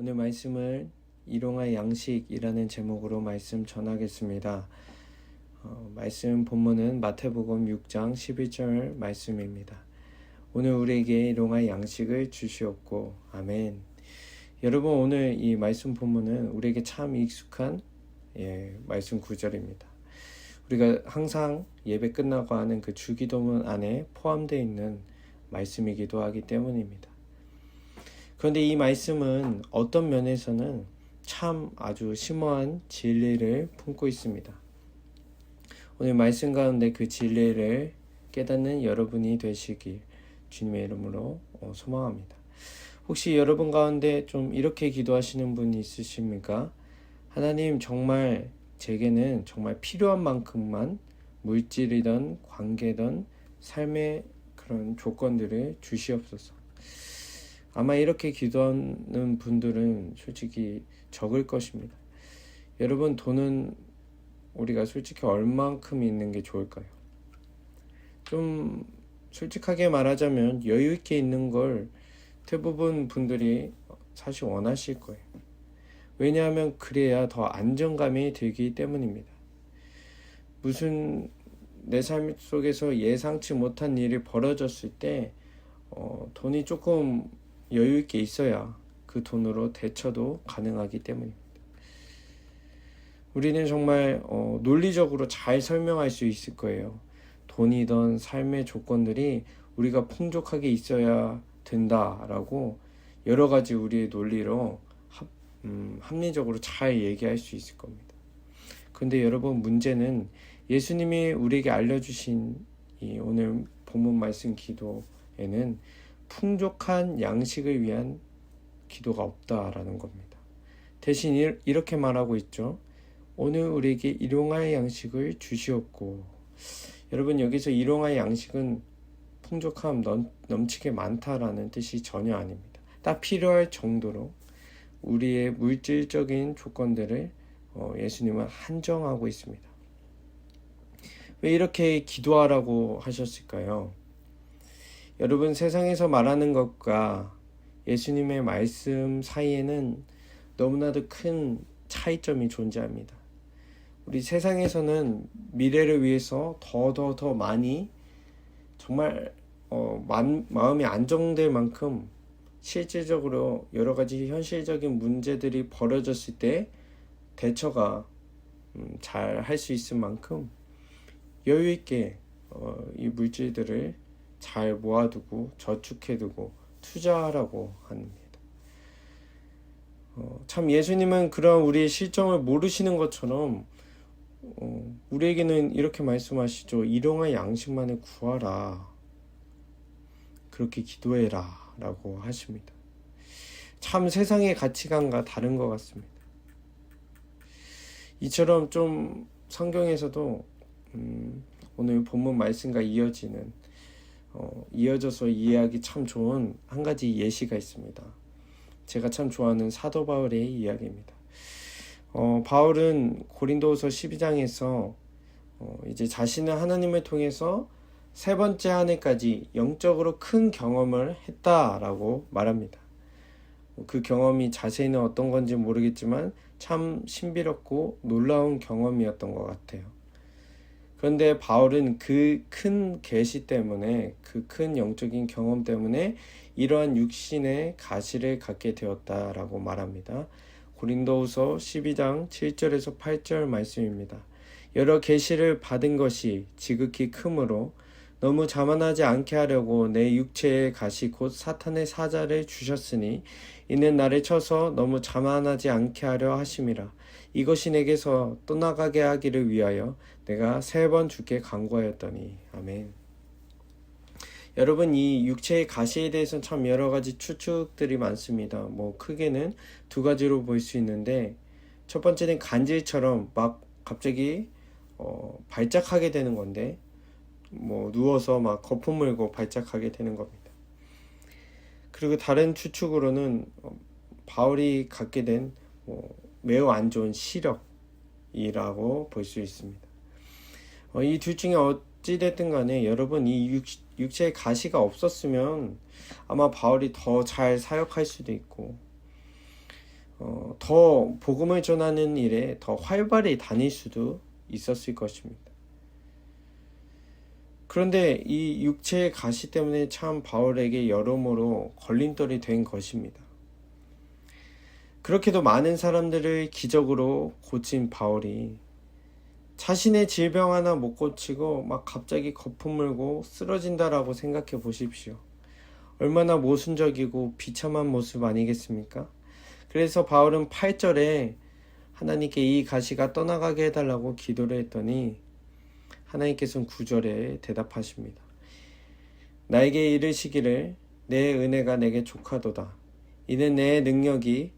오늘 말씀을 일용할 양식이라는 제목으로 말씀 전하겠습니다. 어, 말씀 본문은 마태복음 6장 11절 말씀입니다. 오늘 우리에게 일용할 양식을 주시옵고 아멘. 여러분 오늘 이 말씀 본문은 우리에게 참 익숙한 예, 말씀 구절입니다. 우리가 항상 예배 끝나고 하는 그 주기도문 안에 포함되어 있는 말씀이기도 하기 때문입니다. 그런데 이 말씀은 어떤 면에서는 참 아주 심오한 진리를 품고 있습니다. 오늘 말씀 가운데 그 진리를 깨닫는 여러분이 되시길 주님의 이름으로 어, 소망합니다. 혹시 여러분 가운데 좀 이렇게 기도하시는 분이 있으십니까? 하나님 정말 제게는 정말 필요한 만큼만 물질이든 관계든 삶의 그런 조건들을 주시옵소서. 아마 이렇게 기도하는 분들은 솔직히 적을 것입니다. 여러분, 돈은 우리가 솔직히 얼만큼 있는 게 좋을까요? 좀 솔직하게 말하자면 여유 있게 있는 걸 대부분 분들이 사실 원하실 거예요. 왜냐하면 그래야 더 안정감이 들기 때문입니다. 무슨 내 삶 속에서 예상치 못한 일이 벌어졌을 때 어, 돈이 조금 여유 있게 있어야 그 돈으로 대처도 가능하기 때문입니다. 우리는 정말 어, 논리적으로 잘 설명할 수 있을 거예요. 돈이던 삶의 조건들이 우리가 풍족하게 있어야 된다라고 여러 가지 우리의 논리로 합, 음, 합리적으로 잘 얘기할 수 있을 겁니다. 근데 여러분 문제는 예수님이 우리에게 알려주신 이 오늘 본문 말씀 기도에는 풍족한 양식을 위한 기도가 없다라는 겁니다. 대신 이렇게 말하고 있죠. 오늘 우리에게 일용할 양식을 주시옵고 여러분 여기서 일용할 양식은 풍족함 넘, 넘치게 많다라는 뜻이 전혀 아닙니다. 딱 필요할 정도로 우리의 물질적인 조건들을 어, 예수님은 한정하고 있습니다. 왜 이렇게 기도하라고 하셨을까요? 여러분 세상에서 말하는 것과 예수님의 말씀 사이에는 너무나도 큰 차이점이 존재합니다. 우리 세상에서는 미래를 위해서 더더더 많이 정말 어, 만, 마음이 안정될 만큼 실질적으로 여러 가지 현실적인 문제들이 벌어졌을 때 대처가 음, 잘할 수 있을 만큼 여유 있게 어, 이 물질들을 잘 모아두고 저축해두고 투자하라고 합니다. 어, 참 예수님은 그런 우리의 실정을 모르시는 것처럼 어, 우리에게는 이렇게 말씀하시죠. 일용할 양식만을 구하라. 그렇게 기도해라. 라고 하십니다. 참 세상의 가치관과 다른 것 같습니다. 이처럼 좀 성경에서도 음, 오늘 본문 말씀과 이어지는 어, 이어져서 이해하기 참 좋은 한 가지 예시가 있습니다. 제가 참 좋아하는 사도 바울의 이야기입니다. 어, 바울은 고린도서 12장에서 어, 이제 자신은 하나님을 통해서 세 번째 한 해까지 영적으로 큰 경험을 했다라고 말합니다. 그 경험이 자세히는 어떤 건지 모르겠지만 참 신비롭고 놀라운 경험이었던 것 같아요. 그런데 바울은 그 큰 계시 때문에 그 큰 영적인 경험 때문에 이러한 육신의 가시를 갖게 되었다라고 말합니다. 고린도후서 12장 7절에서 8절 말씀입니다. 여러 계시를 받은 것이 지극히 크므로 너무 자만하지 않게 하려고 내 육체의 가시 곧 사탄의 사자를 주셨으니 이는 나를 쳐서 너무 자만하지 않게 하려 하심이라. 이것이 내게서 떠나가게 하기를 위하여 내가 세 번 주께 간구하였더니 아멘. 여러분 이 육체의 가시에 대해서는 참 여러 가지 추측들이 많습니다. 뭐 크게는 두 가지로 볼 수 있는데 첫 번째는 간질처럼 막 갑자기 어, 발작하게 되는 건데 뭐 누워서 막 거품 물고 발작하게 되는 겁니다. 그리고 다른 추측으로는 어, 바울이 갖게 된 뭐 매우 안 좋은 시력이라고 볼 수 있습니다. 어, 이 둘 중에 어찌됐든 간에 여러분 이 육, 육체의 가시가 없었으면 아마 바울이 더 잘 사역할 수도 있고 어, 더 복음을 전하는 일에 더 활발히 다닐 수도 있었을 것입니다. 그런데 이 육체의 가시 때문에 참 바울에게 여러모로 걸림돌이 된 것입니다. 그렇게도 많은 사람들을 기적으로 고친 바울이 자신의 질병 하나 못 고치고 막 갑자기 거품 물고 쓰러진다라고 생각해 보십시오. 얼마나 모순적이고 비참한 모습 아니겠습니까? 그래서 바울은 8절에 하나님께 이 가시가 떠나가게 해달라고 기도를 했더니 하나님께서는 9절에 대답하십니다. 나에게 이르시기를 내 은혜가 내게 족하도다. 이는 내 능력이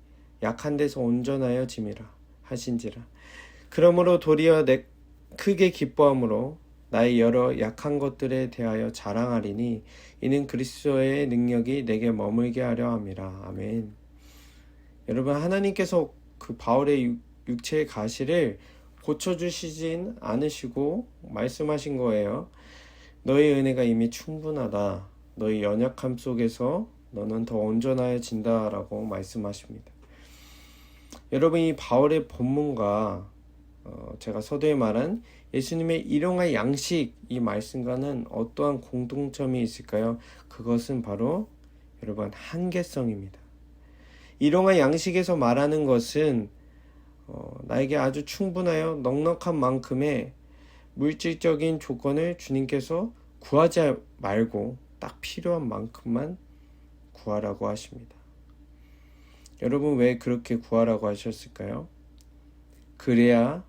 약한 데서 온전하여 짐이라 하신지라. 그러므로 도리어 내 크게 기뻐함으로 나의 여러 약한 것들에 대하여 자랑하리니 이는 그리스도의 능력이 내게 머물게 하려 함이라. 아멘. 여러분 하나님께서 그 바울의 육- 육체의 가시를 고쳐 주시진 않으시고 말씀하신 거예요. 너의 은혜가 이미 충분하다. 너의 연약함 속에서 너는 더 온전해진다라고 말씀하십니다. 여러분 이 바울의 본문과 어, 제가 서두에 말한 예수님의 일용할 양식 이 말씀과는 어떠한 공통점이 있을까요? 그것은 바로 여러분 한계성입니다. 일용할 양식에서 말하는 것은 어, 나에게 아주 충분하여 넉넉한 만큼의 물질적인 조건을 주님께서 구하지 말고 딱 필요한 만큼만 구하라고 하십니다. 여러분 왜 그렇게 구하라고 하셨을까요? 그래야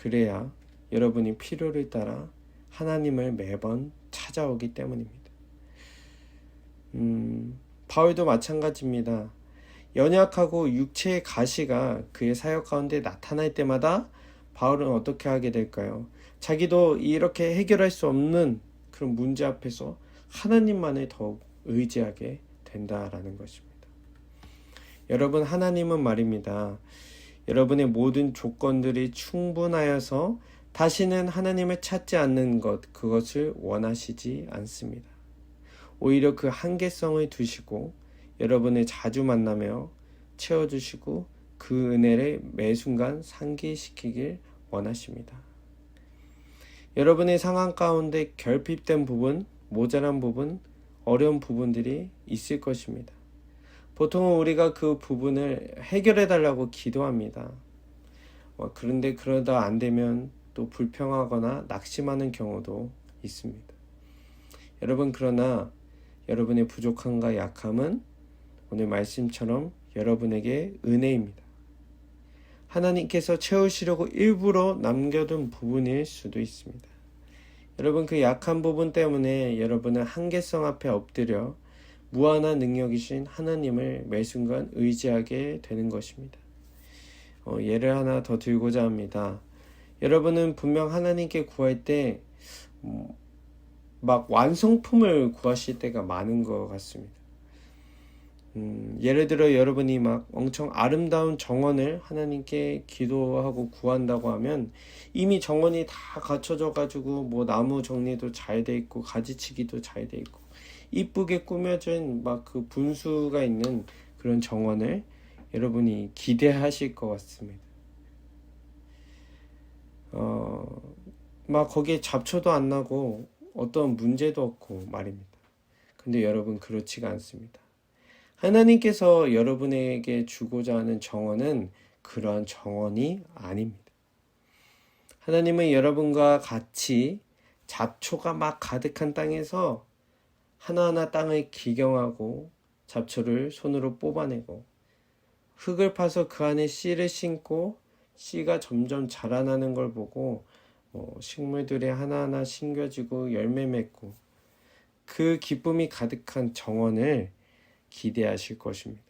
그래야 여러분이 필요를 따라 하나님을 매번 찾아오기 때문입니다. 음, 바울도 마찬가지입니다. 연약하고 육체의 가시가 그의 사역 가운데 나타날 때마다 바울은 어떻게 하게 될까요? 자기도 이렇게 해결할 수 없는 그런 문제 앞에서 하나님만을 더욱 의지하게 된다라는 것입니다. 여러분, 하나님은 말입니다. 여러분의 모든 조건들이 충분하여서 다시는 하나님을 찾지 않는 것, 그것을 원하시지 않습니다. 오히려 그 한계성을 두시고 여러분을 자주 만나며 채워주시고 그 은혜를 매 순간 상기시키길 원하십니다. 여러분의 상황 가운데 결핍된 부분, 모자란 부분, 어려운 부분들이 있을 것입니다. 보통은 우리가 그 부분을 해결해 달라고 기도합니다. 어, 그런데 그러다 안 되면 또 불평하거나 낙심하는 경우도 있습니다. 여러분, 그러나 여러분의 부족함과 약함은 오늘 말씀처럼 여러분에게 은혜입니다. 하나님께서 채우시려고 일부러 남겨둔 부분일 수도 있습니다. 여러분 그 약한 부분 때문에 여러분은 한계성 앞에 엎드려 무한한 능력이신 하나님을 매 순간 의지하게 되는 것입니다. 어, 예를 하나 더 들고자 합니다. 여러분은 분명 하나님께 구할 때, 음, 막 완성품을 구하실 때가 많은 것 같습니다. 음, 예를 들어 여러분이 막 엄청 아름다운 정원을 하나님께 기도하고 구한다고 하면 이미 정원이 다 갖춰져 가지고 뭐 나무 정리도 잘 돼 있고 가지치기도 잘 돼 있고 이쁘게 꾸며진 막 그 분수가 있는 그런 정원을 여러분이 기대하실 것 같습니다. 어, 막 거기에 잡초도 안 나고 어떤 문제도 없고 말입니다. 근데 여러분 그렇지가 않습니다. 하나님께서 여러분에게 주고자 하는 정원은 그러한 정원이 아닙니다. 하나님은 여러분과 같이 잡초가 막 가득한 땅에서 하나하나 땅을 기경하고 잡초를 손으로 뽑아내고 흙을 파서 그 안에 씨를 심고 씨가 점점 자라나는 걸 보고 뭐 식물들이 하나하나 심겨지고 열매 맺고 그 기쁨이 가득한 정원을 기대하실 것입니다.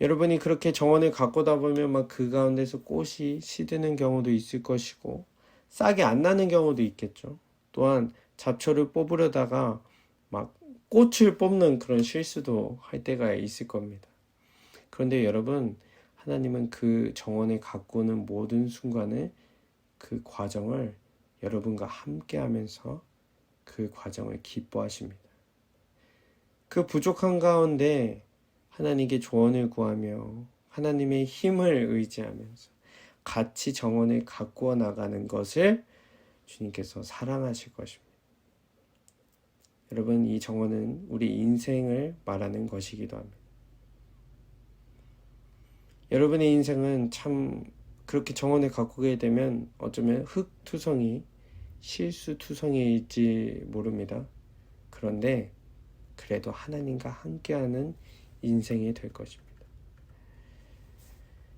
여러분이 그렇게 정원을 가꾸다 보면 막 그 가운데서 꽃이 시드는 경우도 있을 것이고 싹이 안 나는 경우도 있겠죠. 또한 잡초를 뽑으려다가 막 꽃을 뽑는 그런 실수도 할 때가 있을 겁니다. 그런데 여러분, 하나님은 그 정원을 가꾸는 모든 순간을 그 과정을 여러분과 함께 하면서 그 과정을 기뻐하십니다. 그 부족한 가운데 하나님께 조언을 구하며 하나님의 힘을 의지하면서 같이 정원을 가꾸어 나가는 것을 주님께서 사랑하실 것입니다. 여러분, 이 정원은 우리 인생을 말하는 것이기도 합니다. 여러분의 인생은 참 그렇게 정원을 가꾸게 되면 어쩌면 흙투성이, 실수투성이일지 모릅니다. 그런데 그래도 하나님과 함께하는 인생이 될 것입니다.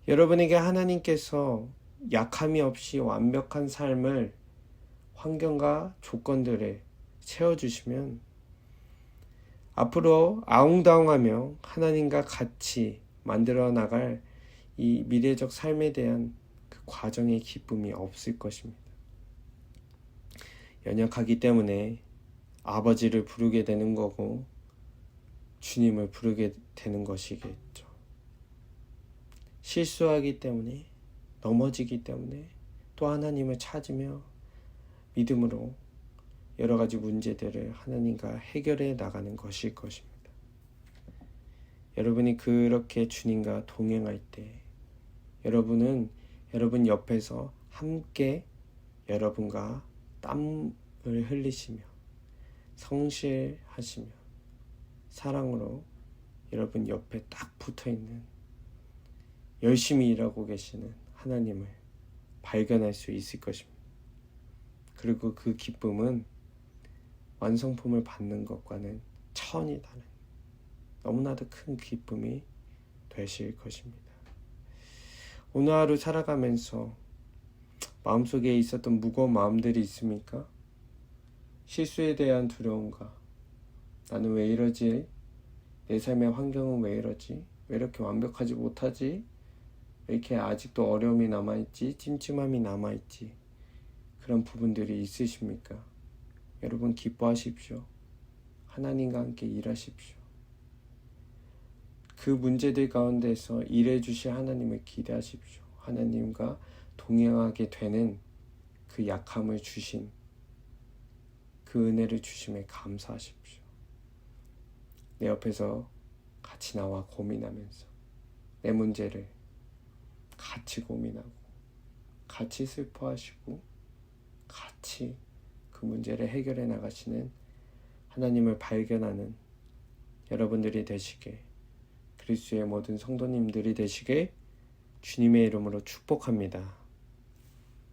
여러분에게 하나님께서 약함이 없이 완벽한 삶을 환경과 조건들을 채워주시면 앞으로 아웅다웅하며 하나님과 같이 만들어 나갈 이 미래적 삶에 대한 그 과정의 기쁨이 없을 것입니다. 연약하기 때문에 아버지를 부르게 되는 거고 주님을 부르게 되는 것이겠죠. 실수하기 때문에 넘어지기 때문에 또 하나님을 찾으며 믿음으로 여러 가지 문제들을 하나님과 해결해 나가는 것일 것입니다. 여러분이 그렇게 주님과 동행할 때 여러분은 여러분 옆에서 함께 여러분과 땀을 흘리시며 성실하시며 사랑으로 여러분 옆에 딱 붙어 있는 열심히 일하고 계시는 하나님을 발견할 수 있을 것입니다. 그리고 그 기쁨은 완성품을 받는 것과는 차원이 다른 너무나도 큰 기쁨이 되실 것입니다. 오늘 하루 살아가면서 마음속에 있었던 무거운 마음들이 있습니까? 실수에 대한 두려움과 나는 왜 이러지? 내 삶의 환경은 왜 이러지? 왜 이렇게 완벽하지 못하지? 왜 이렇게 아직도 어려움이 남아있지? 찜찜함이 남아있지? 그런 부분들이 있으십니까? 여러분 기뻐하십시오. 하나님과 함께 일하십시오. 그 문제들 가운데서 일해 주실 하나님을 기대하십시오. 하나님과 동행하게 되는 그 약함을 주신 그 은혜를 주심에 감사하십시오. 내 옆에서 같이 나와 고민하면서 내 문제를 같이 고민하고 같이 슬퍼하시고 같이 그 문제를 해결해 나가시는 하나님을 발견하는 여러분들이 되시게 그리스도의 모든 성도님들이 되시게 주님의 이름으로 축복합니다.